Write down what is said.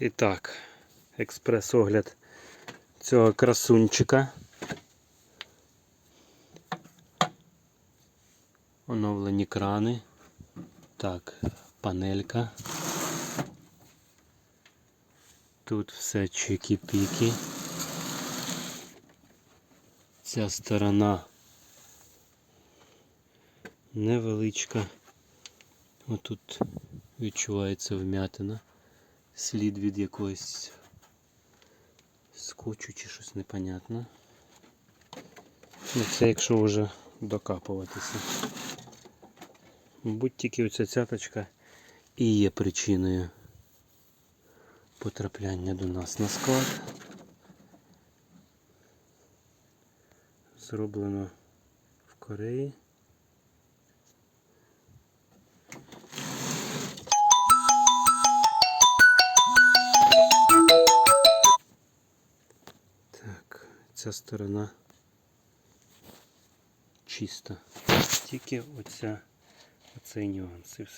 І так, експрес-огляд цього красунчика. Оновлені крани. Так, панелька. Тут все чики-піки. Ця сторона невеличка. Отут відчувається вмятина. Слід від якоїсь скотчу чи щось непонятне. Ну, це якщо вже докапуватися. Мабуть, тільки оця цяточка і є причиною потрапляння до нас на склад. Зроблено в Кореї. Ця сторона чиста. Тільки оця, оцей нюанс і все.